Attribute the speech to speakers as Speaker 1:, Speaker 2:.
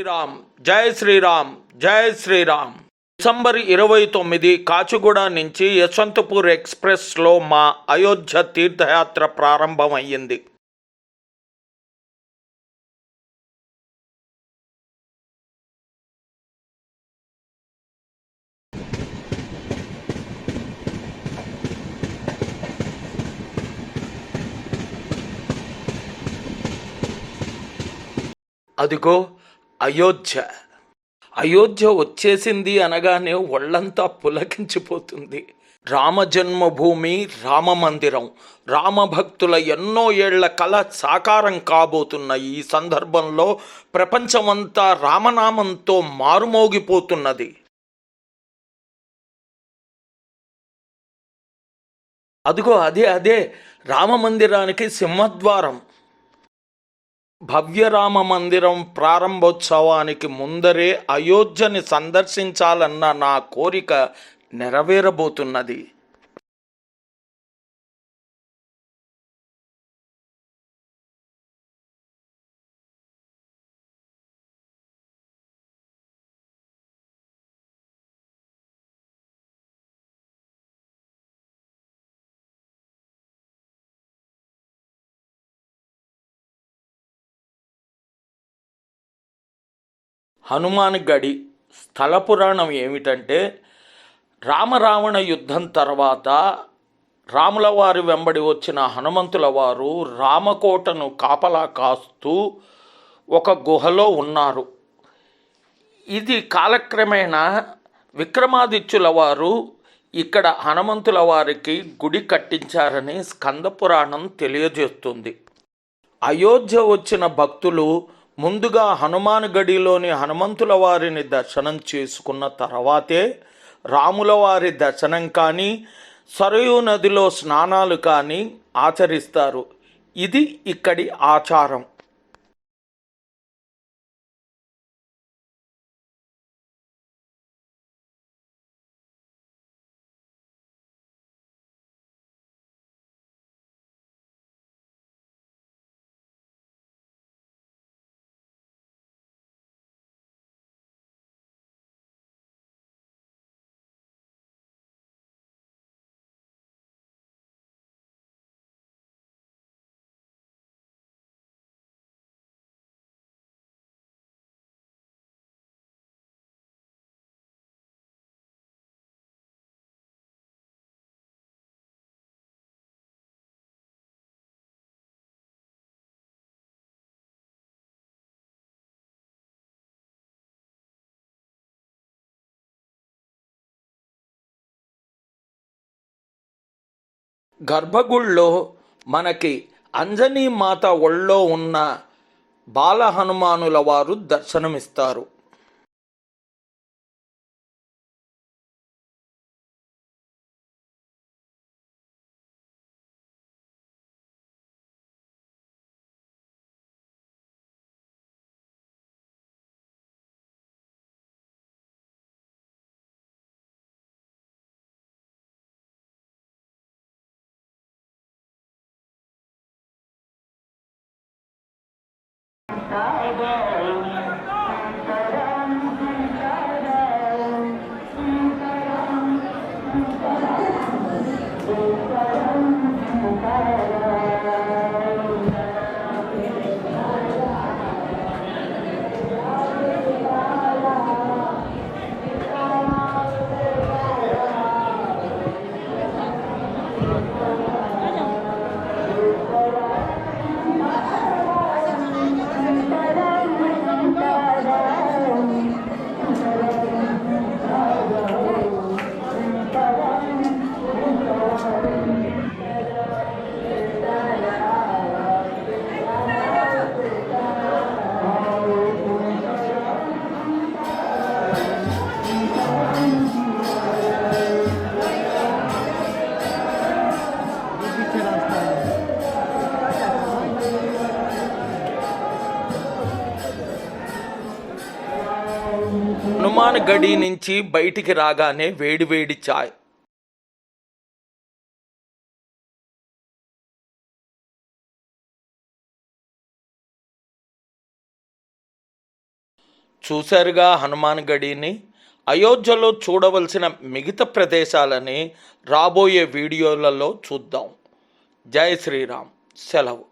Speaker 1: జై శ్రీరామ్ జై శ్రీరామ్. డిసెంబర్ ఇరవై తొమ్మిది కాచిగూడ నుంచి యశ్వంతపూర్ ఎక్స్ప్రెస్లో మా అయోధ్య తీర్థయాత్ర ప్రారంభమయ్యింది. అదిగో అయోధ్య. అయోధ్య వచ్చేసింది అనగానే ఒళ్ళంతా పులకించిపోతుంది. రామజన్మభూమి రామ మందిరం రామభక్తుల ఎన్నో ఏళ్ళ కళ సాకారం కాబోతున్న ఈ సందర్భంలో ప్రపంచమంతా రామనామంతో మారుమోగిపోతున్నది. అదిగో అదే అదే రామ మందిరానికి సింహద్వారం. భవ్యరామ మందిరం ప్రారంభోత్సవానికి ముందరే అయోధ్యని సందర్శించాలన్న నా కోరిక నెరవేరబోతున్నది. హనుమాన్ గడి స్థల పురాణం ఏమిటంటే రామరావణ యుద్ధం తర్వాత రాముల వారి వెంబడి వచ్చిన హనుమంతుల వారు రామకోటను కాపలా కాస్తూ ఒక గుహలో ఉన్నారు. ఇది కాలక్రమేణా విక్రమాదిత్యుల వారు ఇక్కడ హనుమంతుల వారికి గుడి కట్టించారని స్కంద పురాణం తెలియజేస్తుంది. అయోధ్య వచ్చిన భక్తులు ముందుగా హనుమాన్ గడిలోని హనుమంతుల వారిని దర్శనం చేసుకున్న తర్వాతే రాముల వారి దర్శనం కానీ సరయూ నదిలో స్నానాలు కానీ ఆచరిస్తారు. ఇది ఇక్కడి ఆచారం. గర్భగుడిలో మనకి అంజనీ మాత ఒళ్ళో ఉన్న బాల హనుమానుల వారు దర్శనమిస్తారు. Thank you. హనుమాన్ గడి నుంచి బయటికి రాగానే వేడివేడి చాయ్. చూశారుగా హనుమాన్ గడిని? అయోధ్యలో చూడవలసిన మిగతా ప్రదేశాలని రాబోయే వీడియోలలో చూద్దాం. జై శ్రీరామ్. సెలవు.